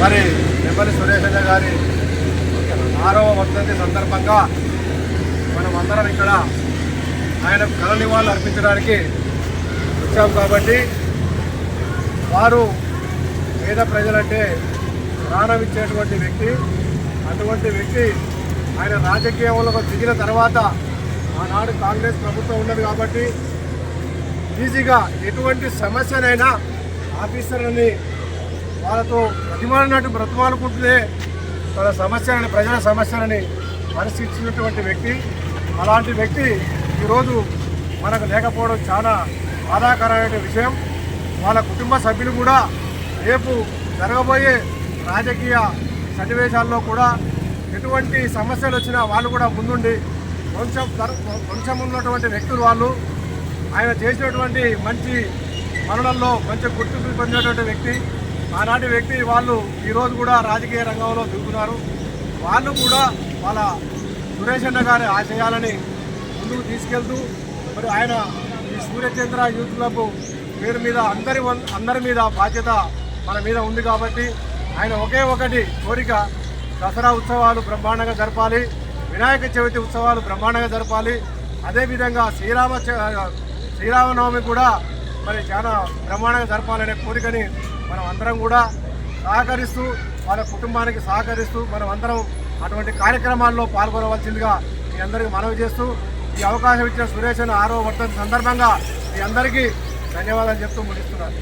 మరి నెమ్మలి సురేషన్న గారి ఆరవ వర్ధంతి సందర్భంగా మనం అందరం ఇక్కడ ఆయన కళ నివాళులు అర్పించడానికి వచ్చాం కాబట్టి వారు పేద ప్రజలంటే ప్రాణం ఇచ్చేటువంటి వ్యక్తి అటువంటి వ్యక్తి ఆయన రాజకీయంలో దిగిన తర్వాత ఆనాడు కాంగ్రెస్ ప్రభుత్వం ఉన్నది కాబట్టి ఈజీగా ఎటువంటి సమస్యనైనా ఆఫీసర్లని వాళ్ళతో బ్రతిమాలినట్టు బ్రతిమాలుకుంటూనే వాళ్ళ సమస్యలని ప్రజల సమస్యలని పరిశీలించినటువంటి వ్యక్తి. అలాంటి వ్యక్తి ఈరోజు మనకు లేకపోవడం చాలా బాధాకరమైన విషయం. వాళ్ళ కుటుంబ సభ్యులు కూడా రేపు జరగబోయే రాజకీయ సన్నివేశాల్లో కూడా ఎటువంటి సమస్యలు వచ్చినా వాళ్ళు కూడా ముందుండి వంశం తర- ఉన్నటువంటి వ్యక్తులు వాళ్ళు. ఆయన చేసినటువంటి మంచి మరణంలో మంచి గుర్తింపు పొందినటువంటి వ్యక్తి. ఆనాటి వ్యక్తి వాళ్ళు ఈరోజు కూడా రాజకీయ రంగంలో దిగుతున్నారు వాళ్ళు కూడా వాళ్ళ సురేష్ అన్న గారి ఆశయాలని ముందుకు తీసుకెళ్తూ మరి ఆయన ఈ సూర్యచంద్ర యూత్ క్లబ్ పేరు మీద అందరి అందరి మీద బాధ్యత మన మీద ఉంది కాబట్టి ఆయన ఒకే ఒకటి కోరిక దసరా ఉత్సవాలు బ్రహ్మాండంగా జరపాలి వినాయక చవితి ఉత్సవాలు బ్రహ్మాండంగా జరపాలి. అదేవిధంగా శ్రీరామ శ్రీరామనవమి కూడా మరి చాలా బ్రహ్మాండంగా జరపాలనే కోరికని మనం అందరం కూడా సహకరిస్తూ వాళ్ళ కుటుంబానికి సహకరిస్తూ మనం అందరం అటువంటి కార్యక్రమాల్లో పాల్గొనవలసిందిగా మీ అందరికీ మనవి చేస్తూ ఈ అవకాశం ఇచ్చిన సురేష్ అన్న ఆరో వర్ధంతి సందర్భంగా మీ అందరికీ ధన్యవాదాలు చెప్తూ ముగిస్తున్నాను.